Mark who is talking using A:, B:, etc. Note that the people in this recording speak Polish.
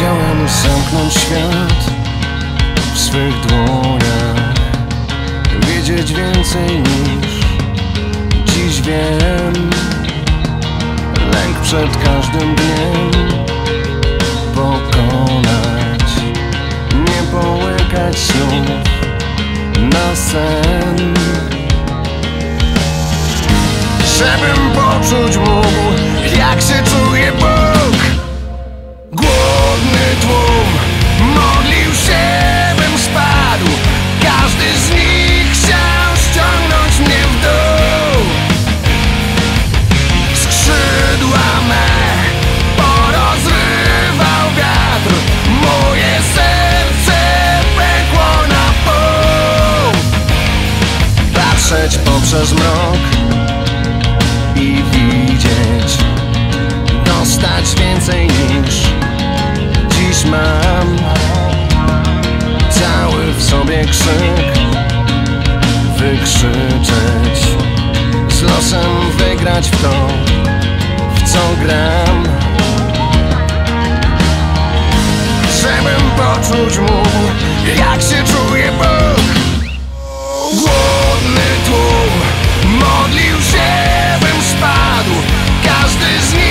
A: zamknąć świat w swych dłoniach. Wiedzieć więcej niż dziś wiem. Lęk przed każdym dniem Pokonać. Nie połykać snów na sen. Żebym poczuć mógł jak się czuje Bóg Poprzez mrok i widzieć Dostać więcej niż dziś mam. Cały w sobie krzyk Wykrzyczeć Z losem wygrać w to W co gram. Żebym poczuć mógł Jak się czuje Bóg tłum this is me.